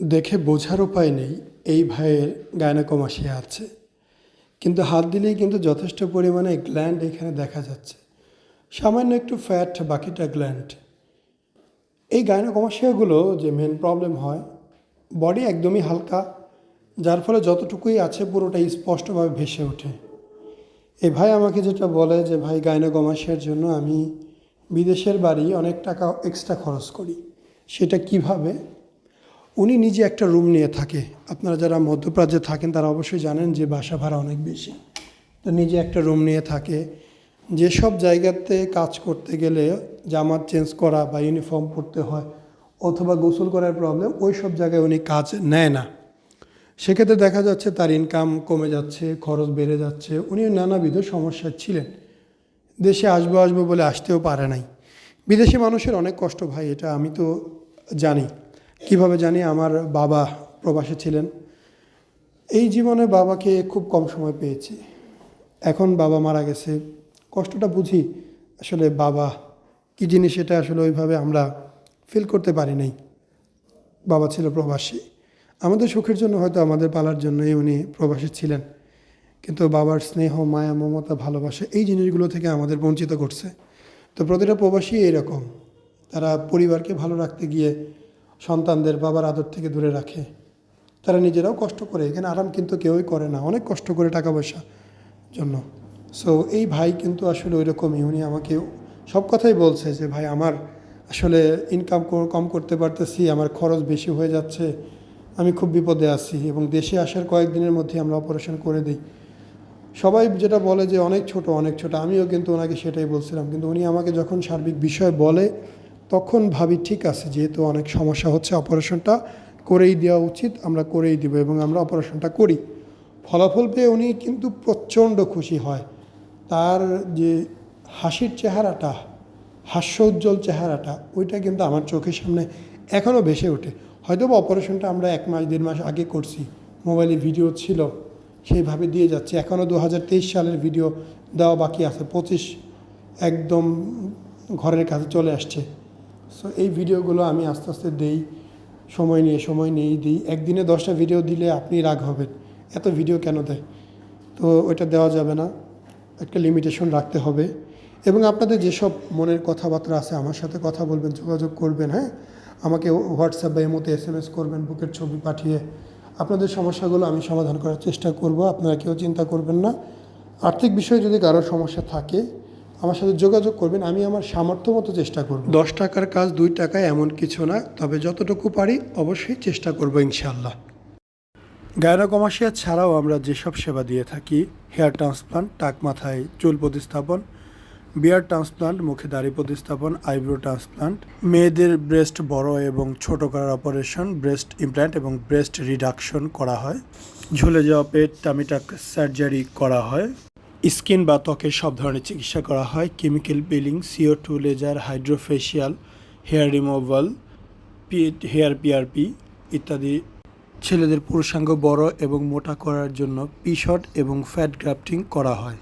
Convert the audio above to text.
দেখে বোঝার উপায় নেই, এই ভাইয়ের গায়নাকমাসিয়া আছে। কিন্তু হাত দিলেই কিন্তু যথেষ্ট পরিমাণে গ্ল্যান্ড এখানে দেখা যাচ্ছে। সামান্য একটু ফ্যাট বাকিটা গ্ল্যান্ড এই গায়নাকমাসিয়াগুলো যে মেন প্রবলেম হয় বডি একদমই হালকা, যার ফলে যতটুকুই আছে পুরোটাই স্পষ্টভাবে ভেসে ওঠে। এই ভাই আমাকে যেটা বলে যে, ভাই গায়নাকমাসিয়ার জন্য আমি বিদেশের বাড়ি অনেক টাকা এক্সট্রা খরচ করি, সেটা কীভাবে? উনি নিজে একটা রুম নিয়ে থাকে। আপনারা যারা মধ্যপ্রাচ্যে থাকেন, তারা অবশ্যই জানেন যে বাসা ভাড়া অনেক বেশি। তো নিজে একটা রুম নিয়ে থাকে। যেসব জায়গাতে কাজ করতে গেলে জামাত চেঞ্জ করা বা ইউনিফর্ম পরতে হয় অথবা গোসল করার প্রবলেম ওই সব জায়গায় উনি কাজ নেয় না। সেক্ষেত্রে দেখা যাচ্ছে তার ইনকাম কমে যাচ্ছে, খরচ বেড়ে যাচ্ছে। উনি নানাবিধ সমস্যা ছিলেন। দেশে আসব আসব বলে আসতেও পারে নাই। বিদেশি মানুষের অনেক কষ্ট ভাই, এটা আমি তো জানি। কীভাবে জানি আমার বাবা প্রবাসে ছিলেন। এই জীবনে বাবাকে খুব কম সময় পেয়েছি। এখন বাবা মারা গেছে। কষ্টটা বুঝি আসলে বাবা কী জিনিস এটা আসলে ওইভাবে আমরা ফিল করতে পারি নাই। বাবা ছিল প্রবাসী। আমাদের সুখের জন্য হয়তো আমাদের পালার জন্যই উনি প্রবাসী ছিলেন। কিন্তু বাবার স্নেহ, মায়া, মমতা, ভালোবাসা এই জিনিসগুলো থেকে আমাদের বঞ্চিত করছে। তো প্রতিটা প্রবাসী এরকম। তারা পরিবারকে ভালো রাখতে গিয়ে সন্তানদের বাবার আদর থেকে দূরে রাখে। তারা নিজেরাও কষ্ট করে। এখানে আরাম কিন্তু কেউই করে না। অনেক কষ্ট করে টাকা পয়সা জন্য। সো এই ভাই কিন্তু আসলে ওই রকমই উনি আমাকে সব কথাই বলছে যে, ভাই, আমার আসলে ইনকাম কম করতে পারতেছি। আমার খরচ বেশি হয়ে যাচ্ছে। আমি খুব বিপদে আছি এবং দেশে আসার কয়েকদিনের মধ্যে আমরা অপারেশন করে দিই। সবাই যেটা বলে যে, অনেক ছোট অনেক ছোট। আমিও কিন্তু ওনাকে সেটাই বলছিলাম। কিন্তু উনি আমাকে যখন সার্বিক বিষয় বলে তখন ভাবি, ঠিক আছে, যেহেতু অনেক সমস্যা হচ্ছে, অপারেশনটা করেই দেওয়া উচিত, আমরা করেই দিব এবং আমরা অপারেশনটা করি। ফলাফল পেয়ে উনি কিন্তু প্রচণ্ড খুশি হয়। তার যে হাসির চেহারাটা, হাস্য উজ্জ্বল চেহারাটা, ওইটা কিন্তু আমার চোখের সামনে এখনও ভেসে ওঠে। হয়তো বা অপারেশনটা আমরা এক মাস, দেড় মাস আগে করছি, মোবাইলে ভিডিও ছিল, সেইভাবে দিয়ে যাচ্ছে। এখনও দু হাজার তেইশ সালের ভিডিও দেওয়া বাকি আছে, পঁচিশ একদম ঘরের কাছে চলে আসছে। সো এই ভিডিওগুলো আমি আস্তে আস্তে দেই, সময় নিয়ে, সময় নিয়েই দিই। একদিনে দশটা ভিডিও দিলে আপনি রাগ হবেন। এত ভিডিও কেন দেয়? তো ওইটা দেওয়া যাবে না। একটা লিমিটেশন রাখতে হবে। এবং আপনাদের যেসব মনের কথাবার্তা আছে, আমার সাথে কথা বলবেন, যোগাযোগ করবেন হ্যাঁ? আমাকে হোয়াটসঅ্যাপ বা এমোতে এস এম এস করবেন, বুকের ছবি পাঠিয়ে। আপনাদের সমস্যাগুলো আমি সমাধান করার চেষ্টা করব। আপনারা কেউ চিন্তা করবেন না। আর্থিক বিষয়ে যদি কারোর সমস্যা থাকে আমার সাথে যোগাযোগ করবেন, আমি আমার সামর্থ্য মতো চেষ্টা করব। দশ টাকার কাজ দুই টাকায় এমন কিছু না, তবে যতটুকু পারি অবশ্যই চেষ্টা করব ইনশাআল্লাহ। গায়নাকমাসিয়া ছাড়াও আমরা যেসব সেবা দিয়ে থাকি, হেয়ার ট্রান্সপ্লান্ট, টাক মাথায় চুল প্রতিস্থাপন, বিয়ার ট্রান্সপ্লান্ট, মুখে দাড়ি প্রতিস্থাপন, আইব্রো ট্রান্সপ্লান্ট, মেয়েদের ব্রেস্ট বড় এবং ছোট করার অপারেশন, ব্রেস্ট ইমপ্ল্যান্ট এবং ব্রেস্ট রিডাকশন করা হয়, ঝুলে যাওয়া পেট, টামিটাক সার্জারি করা হয়। স্কিন বা ত্বকের সব ধরনের চিকিৎসা করা হয়। Chemical peeling C O two laser, hydrofacial, hair removal hair P R P ইত্যাদি। ছেলেদের পুরুষাঙ্গ বড় এবং মোটা করার জন্য পিশট এবং ফ্যাট গ্রাফটিং করা হয়।